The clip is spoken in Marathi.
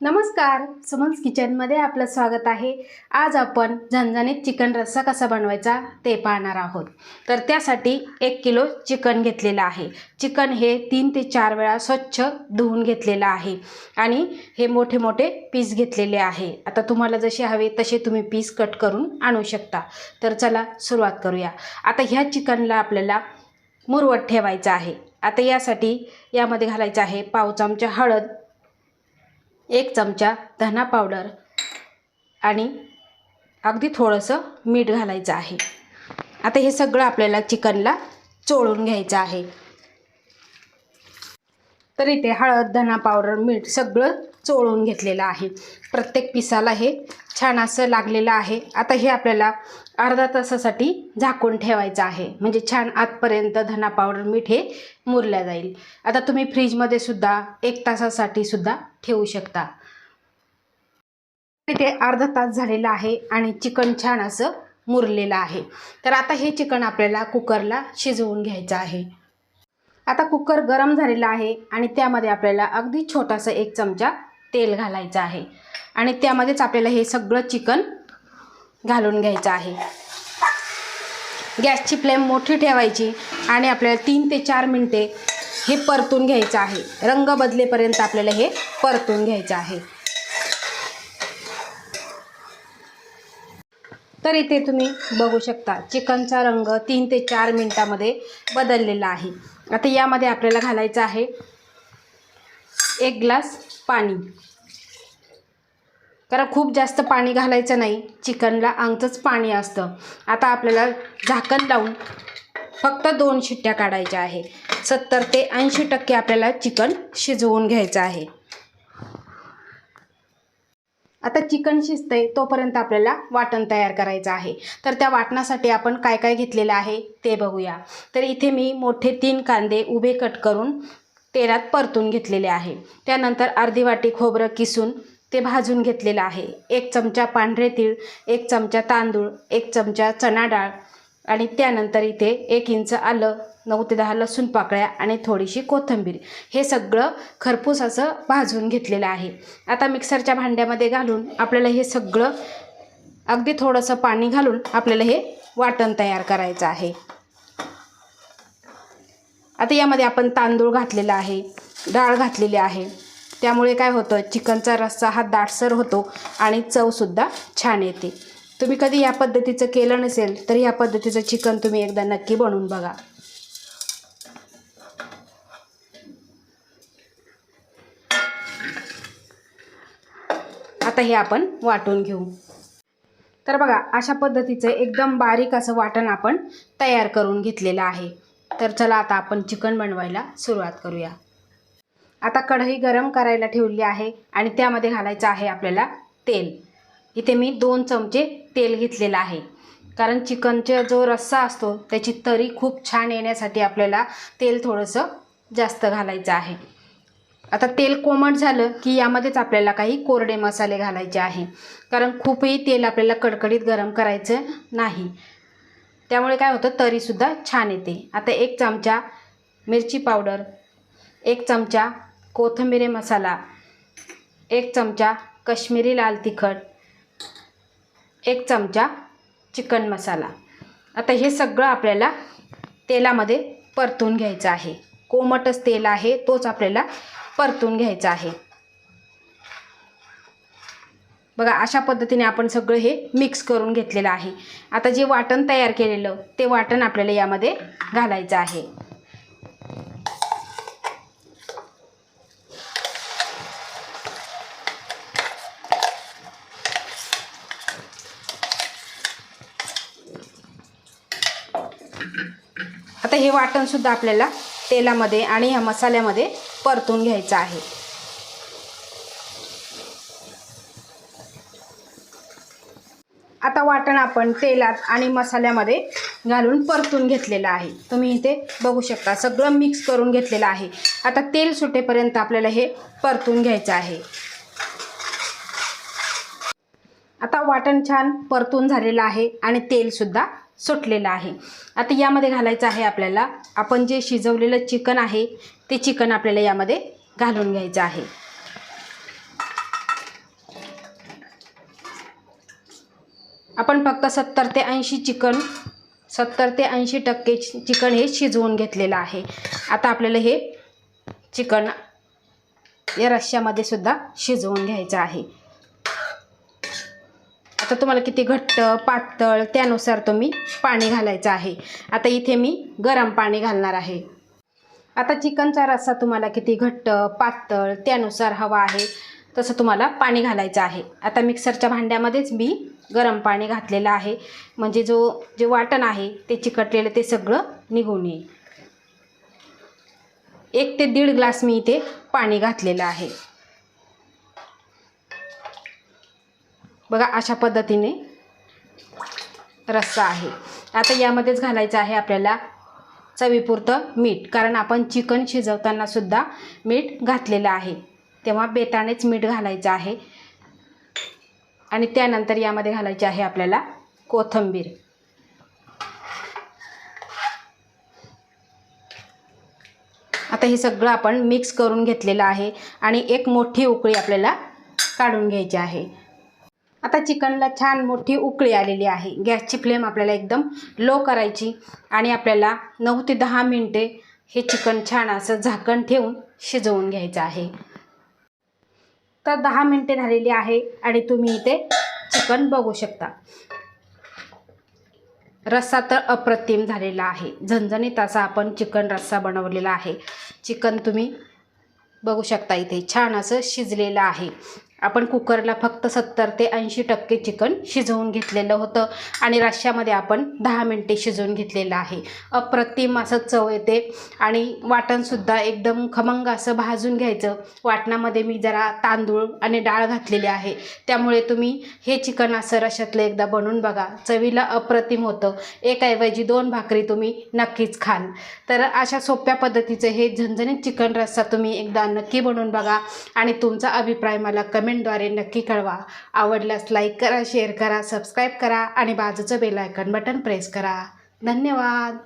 नमस्कार सुमन्स किचनमध्ये आपलं स्वागत आहे. आज आपण झणझणीत चिकन रस्सा कसा बनवायचा ते पाहणार आहोत. तर त्यासाठी एक किलो चिकन घेतलेलं आहे. चिकन हे तीन ते चार वेळा स्वच्छ धुवून घेतलेलं आहे. आणि हे मोठे मोठे पीस घेतलेले आहे. आता तुम्हाला जसे हवे तसे तुम्ही पीस कट करून आणू शकता. तर चला सुरुवात करूया. आता ह्या चिकनला आपल्याला मुरवत ठेवायचं आहे. आता यासाठी यामध्ये घालायचं आहे पाव चमचा हळद एक चमचा धना पावडर आणि अगदी थोडंसं मीठ घालायचं आहे. आता हे सगळं आपल्याला चिकनला चोळून घ्यायचं आहे. तर इथे हळद धना पावडर मीठ सगळं चोळून घेतलेलं आहे. प्रत्येक पिसाला हे छान असं लागलेलं आहे. आता हे आपल्याला अर्धा तासासाठी झाकून ठेवायचं आहे. म्हणजे छान आतपर्यंत धना पावडर मीठ हे मुरल्या जाईल. आता तुम्ही फ्रीजमध्ये सुद्धा एक तासासाठी सुद्धा ठेवू शकता. इथे अर्धा तास झालेला आहे आणि चिकन छान असं मुरलेलं आहे. तर आता हे चिकन आपल्याला कुकरला शिजवून घ्यायचं आहे. आता कुकर गरम झालेला आहे आणि त्यामध्ये आपल्याला अगदी छोटासा एक चमचा तेल घालायचं आहे. आणि त्यामध्येच आपल्याला हे सगळं चिकन घालून घ्यायचं आहे. गॅसची फ्लेम मोठी ठेवायची आणि आपल्याला तीन ते चार मिनटे हे परतून घ्यायचं आहे. रंग बदलेपर्यंत आपल्याला हे परतून घ्यायचं आहे. तर इथे तुम्ही बघू शकता चिकनचा रंग तीन ते चार मिनटामध्ये बदललेला आहे. आता यामध्ये आपल्याला घालायचं आहे एक ग्लास पाणी. कारण खूप जास्त पाणी घालायचं नाही. चिकनला अंगचंच पाणी असतं. आता आपल्याला झाकण लावून फक्त दोन शिट्ट्या काढायच्या आहे. सत्तर ते ऐंशी टक्के आपल्याला चिकन शिजवून घ्यायचं आहे. आता चिकन शिजतंय तोपर्यंत आपल्याला वाटण तयार करायचं आहे. तर त्या वाटणासाठी आपण काय काय घेतलेलं आहे ते बघूया. तर इथे मी मोठे तीन कांदे उभे कट करून तेलात परतून घेतलेले आहे. त्यानंतर अर्धी वाटी खोबरं किसून ते भाजून घेतलेलं आहे. एक चमचा पांढरे तीळ एक चमचा तांदूळ एक चमचा चणा डाळ आणि त्यानंतर इथे एक इंच आलं नऊ ते दहा लसूण पाकळ्या आणि थोडीशी कोथिंबीर. हे सगळं खरपूस असं भाजून घेतलेलं आहे. आता मिक्सरच्या भांड्यामध्ये घालून आपल्याला हे सगळं अगदी थोडंसं पाणी घालून आपल्याला हे वाटण तयार करायचं आहे. आता यामध्ये आपण तांदूळ घातलेला आहे डाळ घातलेली आहे. त्यामुळे काय होतं चिकनचा रस्सा हा दाटसर होतो आणि चवसुद्धा छान येते. तुम्ही कधी या पद्धतीचं केलं नसेल तर या पद्धतीचं चिकन तुम्ही एकदा नक्की बनवून बघा. आता हे आपण वाटून घेऊ. तर बघा अशा पद्धतीचं एकदम बारीक असं वाटण आपण तयार करून घेतलेलं आहे. तर चला आता आपण चिकन बनवायला सुरुवात करूया. आता कढई गरम करायला ठेवली आहे आणि त्यामध्ये घालायचं आहे आपल्याला तेल. इथे मी दोन चमचे तेल घेतलेलं आहे. कारण चिकनचा जो रस्सा असतो त्याची तरी खूप छान येण्यासाठी आपल्याला तेल थोडंसं जास्त घालायचं आहे. आता तेल कोमट झालं की यामध्येच आपल्याला काही कोरडे मसाले घालायचे आहे. कारण खूपही तेल आपल्याला कडकडीत गरम करायचं नाही. त्यामुळे काय होतं तरीसुद्धा छान येते. आता एक चमचा मिरची पावडर एक चमचा कोथिंबिरी मसाला एक चमचा कश्मीरी लाल तिखट एक चमचा चिकन मसाला. आता हे सगळं आपल्याला तेलामध्ये परतून घ्यायचं आहे. कोमटच तेल आहे तोच आपल्याला परतून घ्यायचा आहे. बघा अशा पद्धतीने आपण सगळं हे मिक्स करून घेतलेलं आहे. आता जे वाटण तयार केलेलं ते वाटण आपल्याला यामध्ये घालायचं आहे. आता हे वाटणसुद्धा आपल्याला तेलामध्ये आणि ह्या मसाल्यामध्ये परतून घ्यायचं आहे. वाटण आपण तेलात आणि मसाल्यामध्ये घालून परतून घेतलेलं आहे. तुम्ही इथे बघू शकता सगळं मिक्स करून घेतलेलं आहे. आता तेल सुटेपर्यंत आपल्याला हे परतून घ्यायचं आहे. आता वाटण छान परतून झालेलं आहे आणि तेलसुद्धा सुटलेलं आहे. आता यामध्ये घालायचं आहे आपल्याला आपण जे शिजवलेलं चिकन आहे ते चिकन आपल्याला यामध्ये घालून घ्यायचं आहे. आपण फक्त सत्तर ते ऐंशी चिकन सत्तर ते ऐंशी टक्के चिकन हे शिजवून घेतलेलं आहे. आता आपल्याला हे चिकन या रश्श्यामध्ये सुद्धा शिजवून घ्यायचं आहे. आता तुम्हाला किती घट्ट पातळ त्यानुसार तुम्ही पाणी घालायचं आहे. आता इथे मी गरम पाणी घालणार आहे. आता चिकनचा रस्सा तुम्हाला किती घट्ट पातळ त्यानुसार हवा आहे तसं तुम्हाला पाणी घालायचं आहे. आता मिक्सरच्या भांड्यामध्येच मी गरम पाणी घातलेलं आहे. म्हणजे जो जे वाटण आहे ते चिकटलेलं ते सगळं निघून येईल. एक ते दीड ग्लास मी इथे पाणी घातलेलं आहे. बघा अशा पद्धतीने रस्सा आहे. आता यामध्येच घालायचं आहे आपल्याला चवीपुरतं मीठ कारण आपण चिकन शिजवताना सुद्धा मीठ घातलेलं आहे. तेव्हा बेतानेच मीठ घालायचं आहे. आणि त्यानंतर यामध्ये घालायचे आहे आपल्याला कोथिंबीर. आता हे सगळं आपण मिक्स करून घेतलेलं आहे आणि एक मोठी उकळी आपल्याला काढून घ्यायची आहे. आता चिकनला छान मोठी उकळी आलेली आहे. गॅसची फ्लेम आपल्याला एकदम लो करायची आणि आपल्याला नऊ ते दहा मिनटे हे चिकन छान असं झाकण ठेवून शिजवून घ्यायचं आहे. तर दहा मिनटे झालेली आहे आणि तुम्ही इथे चिकन बघू शकता. रस्सा तर अप्रतिम झालेला आहे. झणझणीत असा आपण चिकन रस्सा बनवलेला आहे. चिकन तुम्ही बघू शकता इथे छान असं शिजलेलं आहे. आपण कुकरला फक्त सत्तर ते ऐंशी टक्के चिकन शिजवून घेतलेलं होतं आणि रश्श्यामध्ये आपण दहा मिनटे शिजवून घेतलेलं आहे. अप्रतिम असं चव येते आणि वाटणसुद्धा एकदम खमंग असं भाजून घ्यायचं. वाटणामध्ये मी जरा तांदूळ आणि डाळ घातलेली आहे. त्यामुळे तुम्ही हे चिकन असं रश्यातलं एकदा बनवून बघा. चवीला अप्रतिम होतं. एकाऐवजी दोन भाकरी तुम्ही नक्कीच खाल. तर अशा सोप्या पद्धतीचं हे झणझणीत चिकन रस्सा तुम्ही एकदा नक्की बनवून बघा आणि तुमचा अभिप्राय मला कमेंटद्वारे नक्की कळवा. आवडल्यास लाईक करा शेअर करा सबस्क्राईब करा आणि बाजूचं बेल आयकन बटन प्रेस करा. धन्यवाद.